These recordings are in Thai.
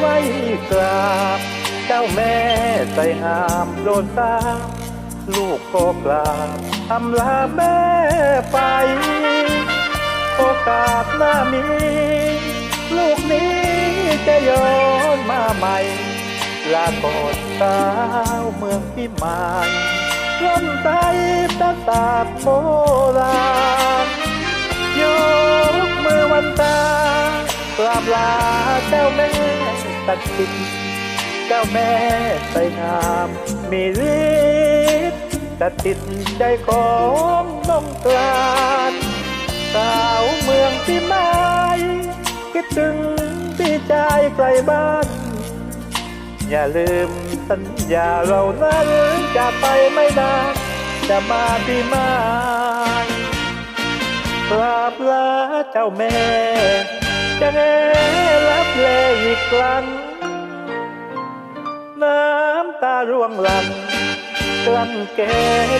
ไว้กราบ เจ้าแม่ใจงามโดนตาลูกก็กราบอำลาแม่ไป โอกาสหน้ามี ลูกนี้จะย้อนมาใหม่ ลาก่อนสาวเมืองพิมายร่มใจประสาทโบราณากราบลาเจ้าแม่ตัดสินเจ้าแม่ใจงามมีฤทธิ์ตัดติดใจของน้องกลานสาวเมืองพิมายคิดถึงพี่ชายไกลบ้าน อย่าลืมสัญญาเรานั้นจะไปไม่นานจะมาที่ไม้กราบลาเจ้าแม่ จะแงรับเลอีกครั้งน้ำตาร่วงหลังกลั้นเก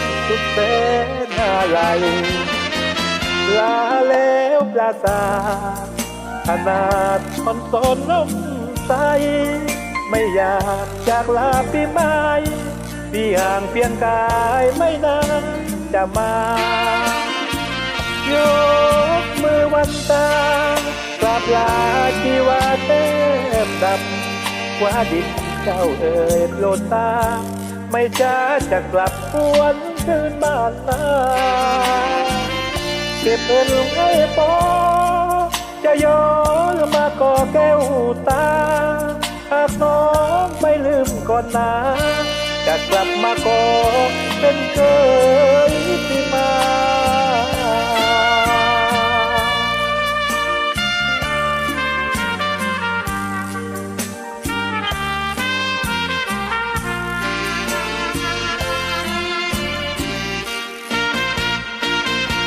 ศสุดแสนอะไรลาแล้วปราสาขนาดคนตนน้ำใส ไม่อยากจากลาพี่ไม้พี่ห่างเพียงกายไม่นานจะมายกมือวันตา ลาชีวาเต็มดำว่าดินเจ้าเอ่ยโปรดตา ไม่ช้าจะกลับหวนคืนบ้านนาเก็บเงินให้พอจะย้อนมาก่อแก้วตาหากน้องไม่ลืมก่อนนะจะกลับมาก่อเป็นเคยที่มา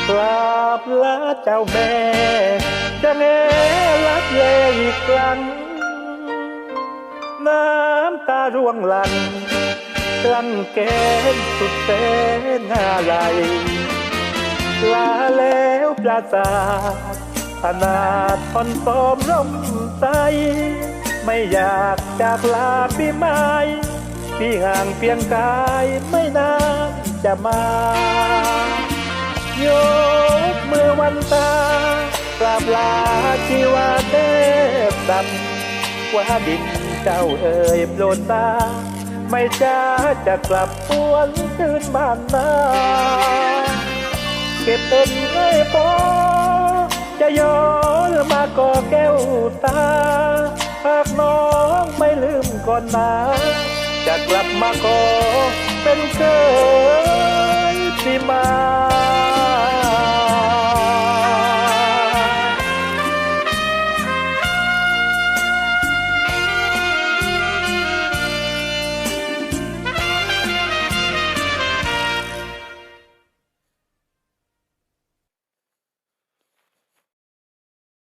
กราบลาเจ้าแม่จะแงรักเลอีกครั้งน้ำตาร่วงหลังกลั้นเกณฑ์สุดเส้นอะไรลาแล้วปราสาทขนาดทนสมร่มใจไม่อยากจากลาพี่ไม้พี่ห่างเพียงกายไม่นานจะมา ยกมือวันตากราบลาชีวาเทพดำว่าดินเจ้าเอ่ยโปรดตา ไม่ช้าจะกลับปวนคืนบ้านนาเก็บเงินให้พอจะย้อนมาก่อแก้วตา หากน้องไม่ลืมก่อนนะจะกลับมาก่อเป็นเคยที่มา